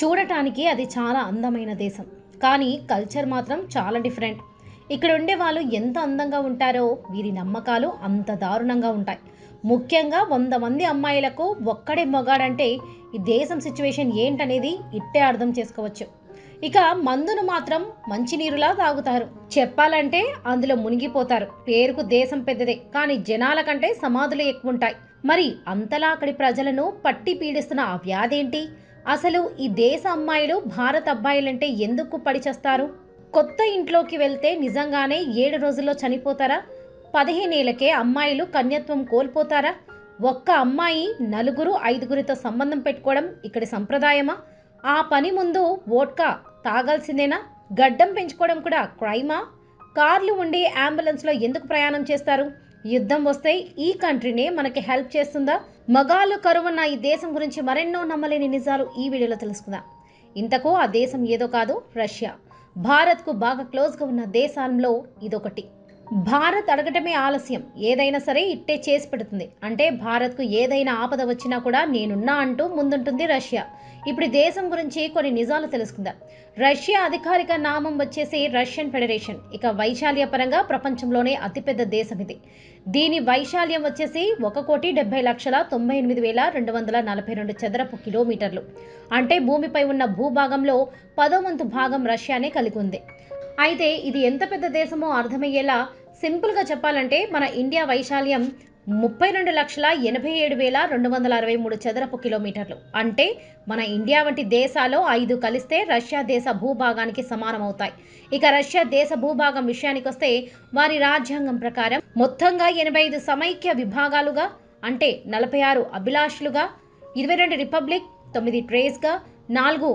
చూడటానికి అది చాలా అందమైన దేశం. కానీ కల్చర్ మాత్రం చాలా డిఫరెంట్. ఇక్కడ ఉండే వాళ్ళు ఎంత అందంగా ఉంటారో వీరి నమ్మకాలు అంత దారుణంగా ఉంటాయి. ముఖ్యంగా వంద మంది అమ్మాయిలకు ఒక్కడే మొగాడంటే ఈ దేశం సిచ్యువేషన్ ఏంటనేది ఇట్టే అర్థం చేసుకోవచ్చు. ఇక మందును మాత్రం మంచినీరులా తాగుతారు. చెప్పాలంటే అందులో మునిగిపోతారు. పేరుకు దేశం పెద్దదే కానీ జనాల కంటే సమాధులు ఎక్కువ ఉంటాయి మరి అంతలా అక్కడి ప్రజలను పట్టి పీడిస్తున్న ఆ వ్యాధేంటి అసలు ఈ దేశ అమ్మాయిలు భారత అబ్బాయిలంటే ఎందుకు పడిచేస్తారు కొత్త ఇంట్లోకి వెళ్తే నిజంగానే ఏడు రోజుల్లో చనిపోతారా? పదిహేనేళ్ళకే అమ్మాయిలు కన్యత్వం కోల్పోతారా? ఒక్క అమ్మాయి నలుగురు ఐదుగురితో సంబంధం పెట్టుకోవడం ఇక్కడి సంప్రదాయమా? ఆ పని ముందు వోడ్కా తాగాల్సిందేనా? గడ్డం పెంచుకోవడం కూడా క్రైమా? కార్లు ఉండి అంబులెన్స్లో ఎందుకు ప్రయాణం చేస్తారు? యుద్ధం వస్తే ఈ కంట్రీనే మనకి హెల్ప్ చేస్తుందా? మగాళ్ళు కరువున్న ఈ దేశం గురించి మరెన్నో నమ్మలేని నిజాలు ఈ వీడియోలో తెలుసుకుందాం. ఇంతకు ఆ దేశం ఏదో కాదు? రష్యా. భారత్కు బాగా క్లోజ్గా ఉన్న దేశాల్లో ఇదొకటి. భారత్ అడగటమే ఆలస్యం. ఏదైనా సరే ఇట్టే చేసి పెడుతుంది. అంటే భారత్కు ఏదైనా ఆపద వచ్చినా కూడా నేనున్నా అంటూ ముందుంటుంది రష్యా. ఇప్పుడు దేశం గురించి కొన్ని నిజాలు తెలుసుకుందాం. రష్యా అధికారిక నామం వచ్చేసి రష్యన్ ఫెడరేషన్. ఇక వైశాల్య పరంగా ప్రపంచంలోనే అతిపెద్ద దేశం ఇది. దీని వైశాల్యం వచ్చేసి ఒక కోటి డెబ్బై లక్షల తొంభై ఎనిమిది వేల రెండు వందల నలభై రెండు చదరపు కిలోమీటర్లు. అంటే భూమిపై ఉన్న భూభాగంలో పదోవంతు భాగం రష్యానే కలిగి ఉంది. అయితే ఇది ఎంత పెద్ద దేశమో అర్థమయ్యేలా సింపుల్గా చెప్పాలంటే మన ఇండియా వైశాల్యం ముప్పై రెండు లక్షల ఎనభై ఏడు వేల రెండు వందల అరవై మూడు చదరపు కిలోమీటర్లు. అంటే మన ఇండియా వంటి దేశాలు ఐదు కలిస్తే రష్యా దేశ భూభాగానికి సమానమవుతాయి. ఇక రష్యా దేశ భూభాగం విషయానికి వస్తే వారి రాజ్యాంగం ప్రకారం మొత్తంగా ఎనభై ఐదు సమైక్య విభాగాలుగా అంటే నలభై ఆరు అభిలాషులుగా ఇరవై రెండు రిపబ్లిక్ తొమ్మిది ట్రేస్గా నాలుగు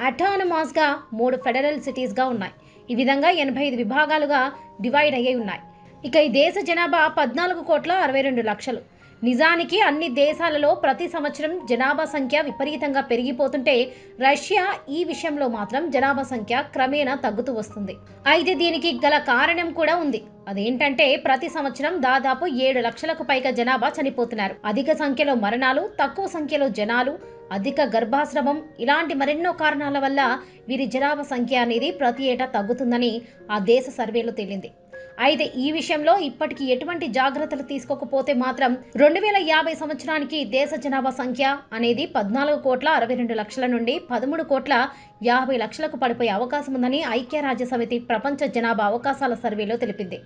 అటానమాస్గా మూడు ఫెడరల్ సిటీస్గా ఉన్నాయి. ఈ విధంగా ఎనభై ఐదు విభాగాలుగా డివైడ్ అయ్యి ఉన్నాయి. ఇక ఈ దేశ జనాభా పద్నాలుగు కోట్ల అరవై రెండు లక్షలు. నిజానికి అన్ని దేశాలలో ప్రతి సంవత్సరం జనాభా సంఖ్య విపరీతంగా పెరిగిపోతుంటే రష్యా ఈ విషయంలో మాత్రం జనాభా సంఖ్య క్రమేణా తగ్గుతూ వస్తుంది. అయితే దీనికి గల కారణం కూడా ఉంది. అదేంటంటే ప్రతి సంవత్సరం దాదాపు ఏడు లక్షలకు పైగా జనాభా చనిపోతున్నారు. అధిక సంఖ్యలో మరణాలు తక్కువ సంఖ్యలో జనాలు అధిక గర్భాశ్రమం ఇలాంటి మరెన్నో కారణాల వల్ల వీరి జనాభా సంఖ్య అనేది ప్రతి ఏటా తగ్గుతుందని ఆ దేశ సర్వేలో తేలింది. అయితే ఈ విషయంలో ఇప్పటికీ ఎటువంటి జాగ్రత్తలు తీసుకోకపోతే మాత్రం రెండు వేల యాభై సంవత్సరానికి దేశ జనాభా సంఖ్య అనేది పద్నాలుగు కోట్ల అరవై రెండు లక్షల నుండి పదమూడు కోట్ల యాభై లక్షలకు పడిపోయే అవకాశం ఉందని ఐక్యరాజ్య సమితి ప్రపంచ జనాభా అవకాశాల సర్వేలో తెలిపింది.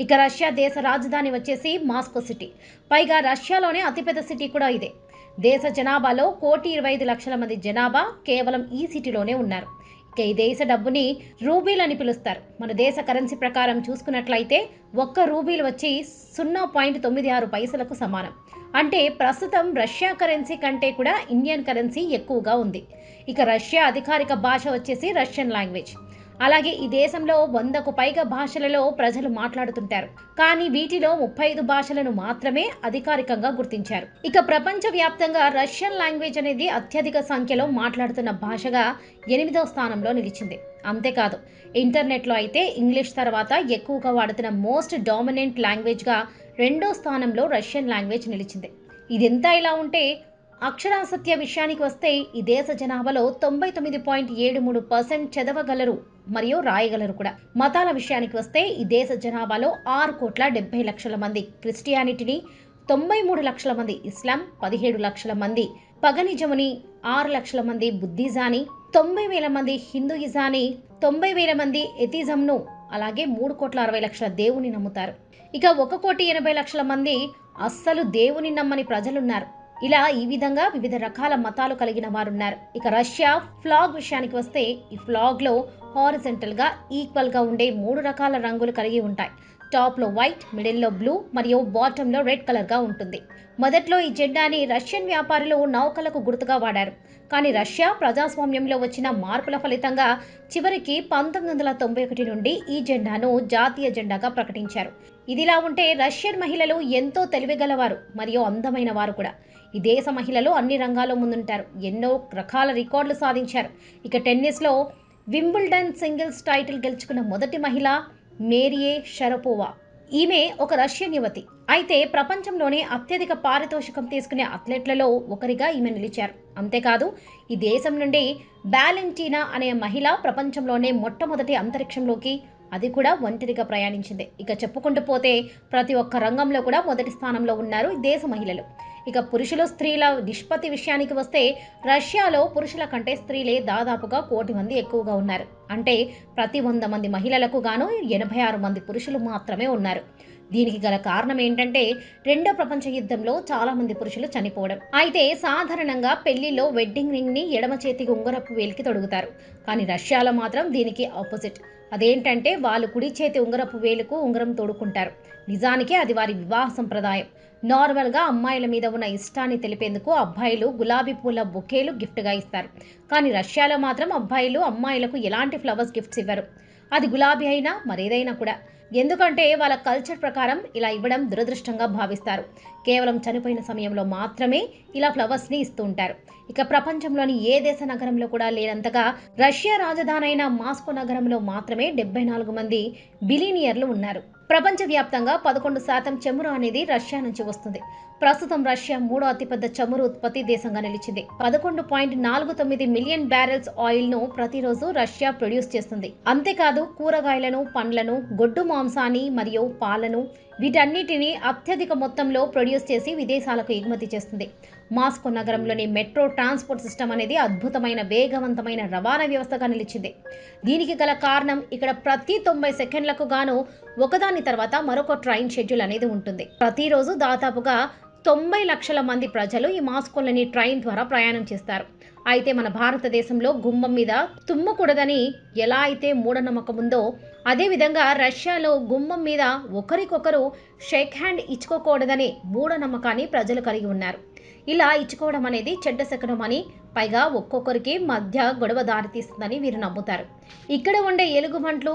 ఇక రష్యా దేశ రాజధాని వచ్చేసి మాస్కో సిటీ. పైగా రష్యాలోనే అతిపెద్ద సిటీ కూడా ఇదే. దేశ జనాభాలో కోటి ఇరవై ఐదు లక్షల మంది జనాభా కేవలం ఈ సిటీలోనే ఉన్నారు. ఇక ఈ దేశ డబ్బుని రూబీలు అని పిలుస్తారు. మన దేశ కరెన్సీ ప్రకారం చూసుకున్నట్లయితే ఒక్క రూబీలు వచ్చి సున్నా పాయింట్ తొమ్మిది ఆరు పైసలకు సమానం. అంటే ప్రస్తుతం రష్యా కరెన్సీ కంటే కూడా ఇండియన్ కరెన్సీ ఎక్కువగా ఉంది. ఇక రష్యా అధికారిక భాష వచ్చేసి రష్యన్ లాంగ్వేజ్. అలాగే ఈ దేశంలో వందకు పైగా భాషలలో ప్రజలు మాట్లాడుతుంటారు. కానీ వీటిలో ముప్పై ఐదు భాషలను మాత్రమే అధికారికంగా గుర్తించారు. ఇక ప్రపంచవ్యాప్తంగా రష్యన్ లాంగ్వేజ్ అనేది అత్యధిక సంఖ్యలో మాట్లాడుతున్న భాషగా ఎనిమిదో స్థానంలో నిలిచింది. అంతేకాదు ఇంటర్నెట్లో అయితే ఇంగ్లీష్ తర్వాత ఎక్కువగా వాడుతున్న మోస్ట్ డామినెంట్ లాంగ్వేజ్గా రెండో స్థానంలో రష్యన్ లాంగ్వేజ్ నిలిచింది. ఇదంతా ఇలా ఉంటే అక్షరాసత్య విషయానికి వస్తే ఈ దేశ జనాభాలో తొంభై తొమ్మిది పాయింట్ ఏడు మూడు పర్సెంట్ చదవగలరు మరియు రాయగలరు కూడా. మతాల విషయానికి వస్తే ఈ దేశ జనాభాలో ఆరు కోట్ల డెబ్బై లక్షల మంది. క్రిస్టియానిటీని తొంభై మూడు లక్షల మంది. ఇస్లాం పదిహేడు లక్షల మంది. పగనిజముని ఆరు లక్షల మంది. బుద్ధిజాని తొంభై వేల మంది. హిందూయిజాని తొంభై వేల మంది. ఎతిజంను అలాగే మూడు కోట్ల అరవై లక్షల దేవుని నమ్ముతారు. ఇక ఒక కోటి ఎనభై లక్షల మంది అస్సలు దేవుని నమ్మని ప్రజలున్నారు. ఇలా ఈ విధంగా వివిధ రకాల మతాలు కలిగిన వారున్నారు. ఇక రష్యా ఫ్లాగ్ విషయానికి వస్తే ఈ ఫ్లాగ్లో హారిజెంటల్గా ఈక్వల్గా ఉండే మూడు రకాల రంగులు కలిగి ఉంటాయి. టాప్లో వైట్ మిడిల్లో బ్లూ మరియు బాటంలో రెడ్ కలర్గా ఉంటుంది. మొదట్లో ఈ జెండాని రష్యన్ వ్యాపారులు నౌకలకు గుర్తుగా వాడారు. కానీ రష్యా ప్రజాస్వామ్యంలో వచ్చిన మార్పుల ఫలితంగా చివరికి పంతొమ్మిది వందల తొంభై ఒకటి నుండి ఈ జెండాను జాతీయ జెండాగా ప్రకటించారు. ఇదిలా ఉంటే రష్యన్ మహిళలు ఎంతో తెలివిగలవారు మరియు అందమైన వారు కూడా. ఈ దేశ మహిళలు అన్ని రంగాల్లో ముందుంటారు. ఎన్నో రకాల రికార్డులు సాధించారు. ఇక టెన్నిస్లో వింబుల్డన్ సింగిల్స్ టైటిల్ గెలుచుకున్న మొదటి మహిళ మేరియే షరపోవా. ఈమె ఒక రష్యన్ యువతి. అయితే ప్రపంచంలోనే అత్యధిక పారితోషికం తీసుకునే అథ్లెట్లలో ఒకరిగా ఈమె నిలిచారు. అంతేకాదు ఈ దేశం నుండి బ్యాలెంటీనా అనే మహిళ ప్రపంచంలోనే మొట్టమొదటి అంతరిక్షంలోకి అది కూడా ఒంటరిగా ప్రయాణించింది. ఇక చెప్పుకుంటూ పోతే ప్రతి ఒక్క రంగంలో కూడా మొదటి స్థానంలో ఉన్నారు ఈ దేశ మహిళలు. ఇక పురుషులు స్త్రీల నిష్పత్తి విషయానికి వస్తే రష్యాలో పురుషుల కంటే స్త్రీలే దాదాపుగా కోటి మంది ఎక్కువగా ఉన్నారు. అంటే ప్రతి వంద మంది మహిళలకు గాను ఎనభై ఆరు మంది పురుషులు మాత్రమే ఉన్నారు. దీనికి గల కారణం ఏంటంటే రెండో ప్రపంచ యుద్ధంలో చాలా మంది పురుషులు చనిపోవడం. అయితే సాధారణంగా పెళ్ళిలో వెడ్డింగ్ రింగ్ని ఎడమ చేతికి ఉంగరపు వేలికి తొడుగుతారు. కానీ రష్యాలో మాత్రం దీనికి ఆపోజిట్. అదేంటంటే వాళ్ళు కుడి చేతి ఉంగరపు వేలుకు ఉంగరం తోడుకుంటారు. నిజానికి అది వారి వివాహ సంప్రదాయం. నార్మల్గా అమ్మాయిల మీద ఉన్న ఇష్టాన్ని తెలిపేందుకు అబ్బాయిలు గులాబీ పూల బొకేలు గిఫ్ట్గా ఇస్తారు. కానీ రష్యాలో మాత్రం అబ్బాయిలు అమ్మాయిలకు ఎలాంటి ఫ్లవర్స్ గిఫ్ట్స్ ఇవ్వరు. అది గులాబీ అయినా మరేదైనా కూడా. ఎందుకంటే వాళ్ళ కల్చర్ ప్రకారం ఇలా ఇవ్వడం దురదృష్టంగా భావిస్తారు. కేవలం చనిపోయిన సమయంలో మాత్రమే ఇలా ఫ్లవర్స్ని ఇస్తూ ఉంటారు. ఇక ప్రపంచంలోని ఏ దేశ నగరంలో కూడా లేనంతగా రష్యా రాజధాని అయిన మాస్కో నగరంలో మాత్రమే డెబ్బై నాలుగు మంది బిలీనియర్లు ఉన్నారు. ప్రపంచవ్యాప్తంగా పదకొండు శాతం చమురు అనేది రష్యా నుంచి వస్తుంది. ప్రస్తుతం రష్యా మూడో అతిపెద్ద చమురు ఉత్పత్తి దేశంగా నిలిచింది. పదకొండు పాయింట్ నాలుగు తొమ్మిది మిలియన్ బ్యారెల్స్ ఆయిల్ను ప్రతిరోజు రష్యా ప్రొడ్యూస్ చేస్తుంది. అంతేకాదు కూరగాయలను పండ్లను గొడ్డు మాంసాన్ని మరియు పాలను వీటన్నిటిని అత్యధిక మొత్తంలో ప్రొడ్యూస్ చేసి విదేశాలకు ఎగుమతి చేస్తుంది. మాస్కో నగరంలోని మెట్రో ట్రాన్స్పోర్ట్ సిస్టమ్ అనేది అద్భుతమైన వేగవంతమైన రవాణా వ్యవస్థగా నిలిచింది. దీనికి గల కారణం ఇక్కడ ప్రతి తొంభై సెకండ్లకు గాను ఒకదాని తర్వాత మరొక ట్రైన్ షెడ్యూల్ అనేది ఉంటుంది. ప్రతిరోజు దాదాపుగా తొంభై లక్షల మంది ప్రజలు ఈ మాస్కోలోని ట్రైన్ ద్వారా ప్రయాణం చేస్తారు. అయితే మన భారతదేశంలో గుమ్మం మీద తుమ్మకూడదని ఎలా అయితే మూఢనమ్మకం ఉందో అదేవిధంగా రష్యాలో గుమ్మం మీద ఒకరికొకరు షేక్ హ్యాండ్ ఇచ్చుకోకూడదనే మూఢనమ్మకాన్ని ప్రజలు కలిగి ఉన్నారు. ఇలా ఇచ్చుకోవడం అనేది చెడ్డ శకనం అని పైగా ఒక్కొక్కరికి మధ్య గొడవ దారితీస్తుందని వీరు నమ్ముతారు. ఇక్కడ ఉండే ఎలుగుబంట్లు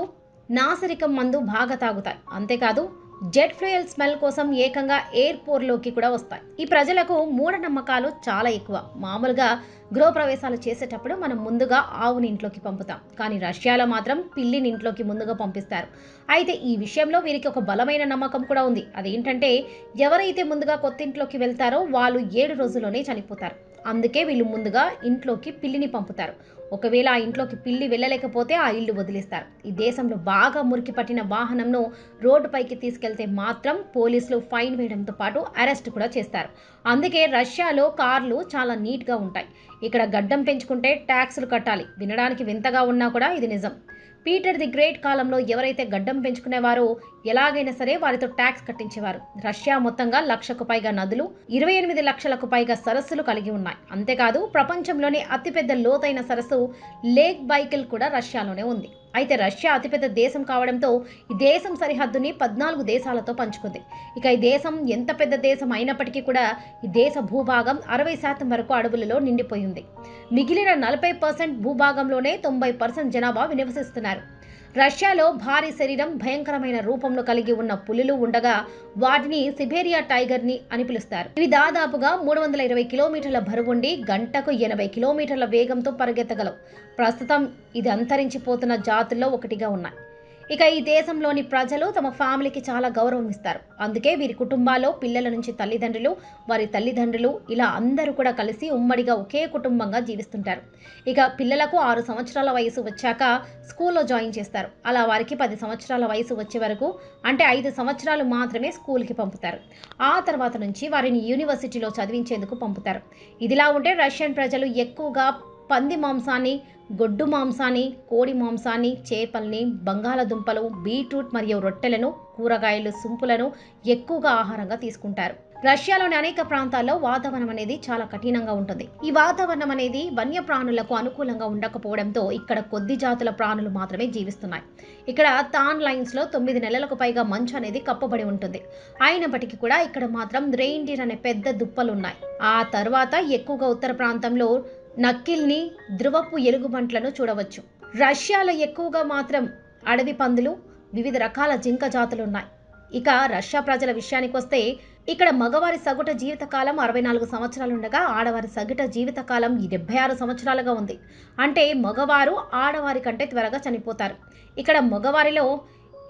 నాసరికం మందు బాగా తాగుతాయి. అంతేకాదు జెట్ ఫ్యూయల్ స్మెల్ కోసం ఏకంగా ఎయిర్పోర్ట్లోకి కూడా వస్తాయి. ఈ ప్రజలకు మూఢనమ్మకాలు చాలా ఎక్కువ. మామూలుగా గృహప్రవేశాలు చేసేటప్పుడు మనం ముందుగా ఆవుని ఇంట్లోకి పంపుతాం. కానీ రష్యాలో మాత్రం పిల్లిని ఇంట్లోకి ముందుగా పంపిస్తారు. అయితే ఈ విషయంలో వీరికి ఒక బలమైన నమ్మకం కూడా ఉంది. అదేంటంటే ఎవరైతే ముందుగా కొత్త ఇంట్లోకి వెళ్తారో వాళ్ళు ఏడు రోజుల్లోనే చనిపోతారు. అందుకే వీళ్ళు ముందుగా ఇంట్లోకి పిల్లిని పంపుతారు. ఒకవేళ ఆ ఇంట్లోకి పిల్లి వెళ్ళలేకపోతే ఆ ఇల్లు వదిలేస్తారు. ఈ దేశంలో బాగా మురికి పట్టిన వాహనంను రోడ్డుపైకి తీసుకెళ్తే మాత్రం పోలీసులు ఫైన్ వేయడంతో పాటు అరెస్ట్ కూడా చేస్తారు. అందుకే రష్యాలో కార్లు చాలా నీట్గా ఉంటాయి. ఇక్కడ గడ్డం పెంచుకుంటే ట్యాక్సులు కట్టాలి. వినడానికి వింతగా ఉన్నా కూడా ఇది నిజం. పీటర్ ది గ్రేట్ కాలంలో ఎవరైతే గడ్డం పెంచుకునేవారో ఎలాగైనా సరే వారితో ట్యాక్స్ కట్టించేవారు. రష్యా మొత్తంగా లక్షకు పైగా నదులు ఇరవై ఎనిమిది లక్షలకు పైగా సరస్సులు కలిగి ఉన్నాయి. అంతేకాదు ప్రపంచంలోనే అతిపెద్ద లోతైన సరస్సు లేక్ బైకిల్ కూడా రష్యాలోనే ఉంది. అయితే రష్యా అతిపెద్ద దేశం కావడంతో ఈ దేశం సరిహద్దుని పద్నాలుగు దేశాలతో పంచుకుంది. ఇక ఈ దేశం ఎంత పెద్ద దేశం అయినప్పటికీ కూడా ఈ దేశ భూభాగం అరవై శాతం వరకు అడవులలో నిండిపోయింది మిగిలిన నలభై పర్సెంట్ భూభాగంలోనే తొంభై పర్సెంట్ జనాభా వినివసిస్తున్నారు. రష్యాలో భారీ శరీరం భయంకరమైన రూపంలో కలిగి ఉన్న పులులు ఉండగా వాటిని సిబేరియా టైగర్ని అని పిలుస్తారు. ఇవి దాదాపుగా మూడు వందల ఇరవై కిలోమీటర్ల బరువుండి గంటకు ఎనభై కిలోమీటర్ల వేగంతో పరిగెత్తగలవు. ప్రస్తుతం ఇది అంతరించిపోతున్న జాతుల్లో ఒకటిగా ఉన్నాయి. ఇక ఈ దేశంలోని ప్రజలు తమ ఫ్యామిలీకి చాలా గౌరవం ఇస్తారు. అందుకే వీరి కుటుంబాల్లో పిల్లల నుంచి తల్లిదండ్రులు వారి తల్లిదండ్రులు ఇలా అందరూ కూడా కలిసి ఉమ్మడిగా ఒకే కుటుంబంగా జీవిస్తుంటారు. ఇక పిల్లలకు ఆరు సంవత్సరాల వయసు వచ్చాక స్కూల్లో జాయిన్ చేస్తారు. అలా వారికి పది సంవత్సరాల వయసు వచ్చే వరకు అంటే ఐదు సంవత్సరాలు మాత్రమే స్కూల్కి పంపుతారు. ఆ తర్వాత నుంచి వారిని యూనివర్సిటీలో చదివించేందుకు పంపుతారు. ఇదిలా ఉంటే రష్యన్ ప్రజలు ఎక్కువగా పంది మాంసాన్ని గొడ్డు మాంసాన్ని కోడి మాంసాన్ని చేపల్ని బంగాళదుంపలు బీట్రూట్ మరియు రొట్టెలను కూరగాయలు సుంపులను ఎక్కువగా ఆహారంగా తీసుకుంటారు. రష్యాలోని అనేక ప్రాంతాల్లో వాతావరణం అనేది చాలా కఠినంగా ఉంటుంది. ఈ వాతావరణం అనేది వన్యప్రాణులకు అనుకూలంగా ఉండకపోవడంతో ఇక్కడ కొద్ది జాతుల ప్రాణులు మాత్రమే జీవిస్తున్నాయి. ఇక్కడ తాన్ లైన్స్లో తొమ్మిది నెలలకు పైగా మంచు అనేది కప్పబడి ఉంటుంది. అయినప్పటికీ కూడా ఇక్కడ మాత్రం రెయిన్డీర్ అనే పెద్ద దుప్పలు ఉన్నాయి ఆ తర్వాత ఎక్కువగా ఉత్తర ప్రాంతంలో నక్కిల్ని ధ్రువపు ఎలుగుబంట్లను చూడవచ్చు. రష్యాలో ఎక్కువగా మాత్రం అడవి పందులు వివిధ రకాల జింక జాతులు ఉన్నాయి ఇక రష్యా ప్రజల విషయానికి వస్తే ఇక్కడ మగవారి సగటు జీవితకాలం అరవై నాలుగు సంవత్సరాలు ఉండగా ఆడవారి సగటు జీవితకాలం డెబ్బై ఆరు సంవత్సరాలుగా ఉంది. అంటే మగవారు ఆడవారి కంటే త్వరగా చనిపోతారు. ఇక్కడ మగవారిలో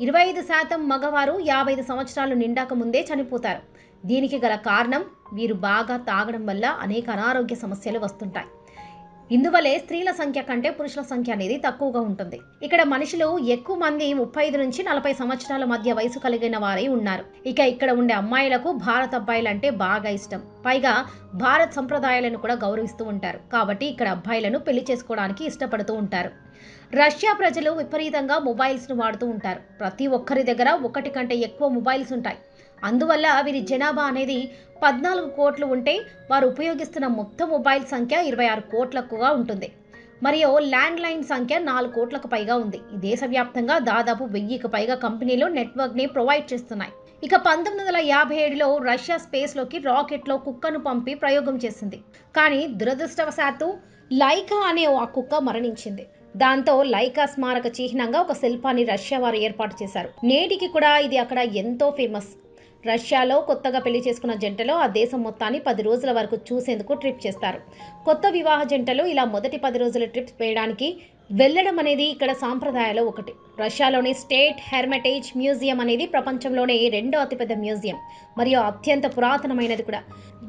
ఇరవై ఐదు శాతం మగవారు యాభై ఐదు సంవత్సరాలు నిండాక ముందే చనిపోతారు. దీనికి గల కారణం వీరు బాగా తాగడం వల్ల అనేక అనారోగ్య సమస్యలు వస్తుంటాయి. ఇందువలే స్త్రీల సంఖ్య కంటే పురుషుల సంఖ్య అనేది తక్కువగా ఉంటుంది. ఇక్కడ మనుషులు ఎక్కువ మంది ముప్పై ఐదు నుంచి నలభై సంవత్సరాల మధ్య వయసు కలిగిన వారై ఉన్నారు. ఇక ఇక్కడ ఉండే అమ్మాయిలకు భారత్ అబ్బాయిలు అంటే బాగా ఇష్టం. పైగా భారత్ సంప్రదాయాలను కూడా గౌరవిస్తూ ఉంటారు. కాబట్టి ఇక్కడ అబ్బాయిలను పెళ్ళి చేసుకోవడానికి ఇష్టపడుతూ ఉంటారు. రష్యా ప్రజలు విపరీతంగా మొబైల్స్ను వాడుతూ ఉంటారు. ప్రతి ఒక్కరి దగ్గర ఒకటి కంటే ఎక్కువ మొబైల్స్ ఉంటాయి. అందువల్ల వీరి జనాభా అనేది పద్నాలుగు కోట్లు ఉంటే వారు ఉపయోగిస్తున్న మొత్తం మొబైల్ సంఖ్య ఇరవై ఆరు కోట్లకుగా ఉంటుంది. మరియు ల్యాండ్ లైన్ సంఖ్య నాలుగు కోట్లకు పైగా ఉంది. దేశవ్యాప్తంగా దాదాపు వెయ్యికి పైగా కంపెనీలు నెట్వర్క్ని ప్రొవైడ్ చేస్తున్నాయి. ఇక పంతొమ్మిది వందల యాభై ఏడులో రష్యా స్పేస్లోకి రాకెట్లో కుక్కను పంపి ప్రయోగం చేసింది. కానీ దురదృష్టవశాత్తు లైకా అనే ఆ కుక్క మరణించింది. దాంతో లైకా స్మారక చిహ్నంగా ఒక శిల్పాన్ని రష్యా వారు ఏర్పాటు చేశారు. నేటికి కూడా ఇది అక్కడ ఎంతో ఫేమస్. రష్యాలో కొత్తగా పెళ్ళి చేసుకున్న జంటలో ఆ దేశం మొత్తాన్ని పది రోజుల వరకు చూసేందుకు ట్రిప్ చేస్తారు. కొత్త వివాహ జంటలు ఇలా మొదటి పది రోజుల ట్రిప్ వేయడానికి వెళ్ళడం అనేది ఇక్కడ సాంప్రదాయాలు ఒకటి. రష్యాలోని స్టేట్ హెర్మెటేజ్ మ్యూజియం అనేది ప్రపంచంలోనే రెండో అతిపెద్ద మ్యూజియం. మరియు అత్యంత పురాతనమైనది కూడా.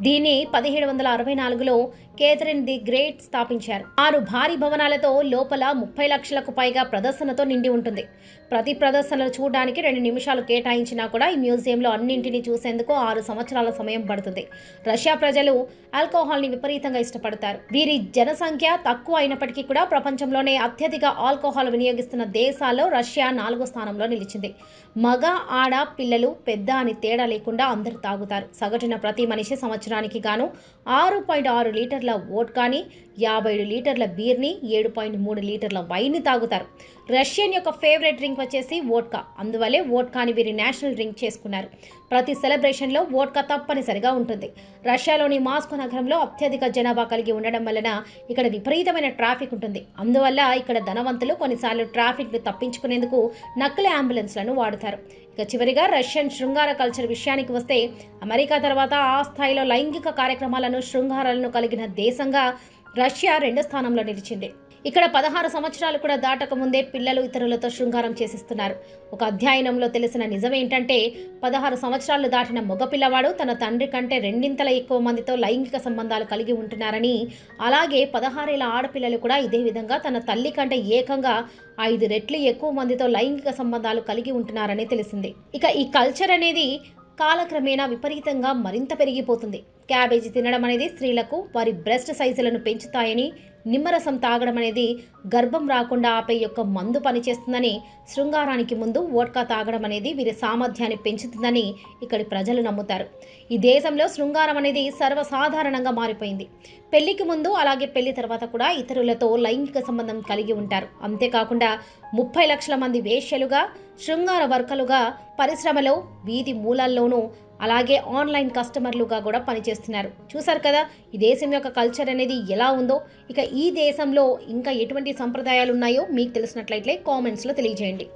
దీన్ని పదిహేడు వందల అరవై నాలుగులో కేథరిన్ ది గ్రేట్ స్థాపించారు. ఆరు భారీ భవనాలతో లోపల ముప్పై లక్షలకు పైగా ప్రదర్శనతో నిండి ఉంటుంది. ప్రతి ప్రదర్శనలు చూడడానికి రెండు నిమిషాలు కేటాయించినా కూడా ఈ మ్యూజియంలో అన్నింటినీ చూసేందుకు ఆరు సంవత్సరాల సమయం పడుతుంది. రష్యా ప్రజలు ఆల్కహాల్ని విపరీతంగా ఇష్టపడతారు. వీరి జనసంఖ్య తక్కువ అయినప్పటికీ కూడా ప్రపంచంలోనే అత్యధిక ఆల్కహాల్ వినియోగిస్తున్న దేశాల్లో రష్యా నాలుగో స్థానంలో నిలిచింది. మగ ఆడ పిల్లలు పెద్ద అని తేడా లేకుండా అందరూ తాగుతారు. సగటున ప్రతి మనిషి సంవత్సరానికి గాను ఆరు పాయింట్ ఆరు లీటర్ల వోడ్కాని యాభై ఏడు లీటర్ల బీర్ని ఏడు పాయింట్ మూడు లీటర్ల వైన్ని తాగుతారు. రష్యన్ యొక్క ఫేవరెట్ డ్రింక్ వచ్చేసి వోడ్కా. అందువల్లే వోట్కాని వీరి నేషనల్ డ్రింక్ చేసుకున్నారు. ప్రతి సెలబ్రేషన్లో వోడ్కా తప్పనిసరిగా ఉంటుంది. రష్యాలోని మాస్కో నగరంలో అత్యధిక జనాభా కలిగి ఉండడం వలన ఇక్కడ విపరీతమైన ట్రాఫిక్ ఉంటుంది. అందువల్ల ఇక్కడ ధనవంతులు కొన్నిసార్లు ట్రాఫిక్ను తప్పించుకునేందుకు నకిలీ అంబులెన్స్లను వాడుతారు. ఇక చివరిగా రష్యన్ శృంగార కల్చర్ విషయానికి వస్తే అమెరికా తర్వాత ఆ స్థాయిలో లైంగిక కార్యక్రమాలను శృంగారాలను కలిగిన దేశంగా రష్యా రెండో స్థానంలో నిలిచింది. ఇక్కడ పదహారు సంవత్సరాలు కూడా దాటక ముందే పిల్లలు ఇతరులతో శృంగారం చేసిస్తున్నారు. ఒక అధ్యయనంలో తెలిసిన నిజం ఏంటంటే పదహారు సంవత్సరాలు దాటిన మగపిల్లవాడు తన తండ్రి కంటే రెండింతల ఎక్కువ మందితో లైంగిక సంబంధాలు కలిగి ఉంటున్నారని అలాగే పదహారేళ్ళ ఆడపిల్లలు కూడా ఇదే విధంగా తన తల్లి కంటే ఏకంగా ఐదు రెట్లు ఎక్కువ మందితో లైంగిక సంబంధాలు కలిగి ఉంటున్నారని తెలిసింది. ఇక ఈ కల్చర్ అనేది కాలక్రమేణా విపరీతంగా మరింత పెరిగిపోతుంది. క్యాబేజీ తినడం అనేది స్త్రీలకు వారి బ్రెస్ట్ సైజులను పెంచుతాయని నిమ్మరసం తాగడం అనేది గర్భం రాకుండా ఆపే యొక్క మందు పనిచేస్తుందని శృంగారానికి ముందు వోడ్కా తాగడం అనేది వీరి సామర్థ్యాన్ని పెంచుతుందని ఇక్కడి ప్రజలు నమ్ముతారు. ఈ దేశంలో శృంగారం అనేది సర్వసాధారణంగా మారిపోయింది. పెళ్ళికి ముందు అలాగే పెళ్ళి తర్వాత కూడా ఇతరులతో లైంగిక సంబంధం కలిగి ఉంటారు. అంతేకాకుండా ముప్పై లక్షల మంది వేశ్యలుగా శృంగార వర్కలుగా పరిశ్రమలో వీధి మూలాల్లోనూ అలాగే ఆన్లైన్ కస్టమర్లుగా కూడా పనిచేస్తున్నారు. చూసారు కదా ఈ దేశం యొక్క కల్చర్ అనేది ఎలా ఉందో. ఇక ఈ దేశంలో ఇంకా ఎటువంటి సంప్రదాయాలు ఉన్నాయో మీకు తెలిసినట్లయితే కామెంట్స్లో తెలియజేయండి.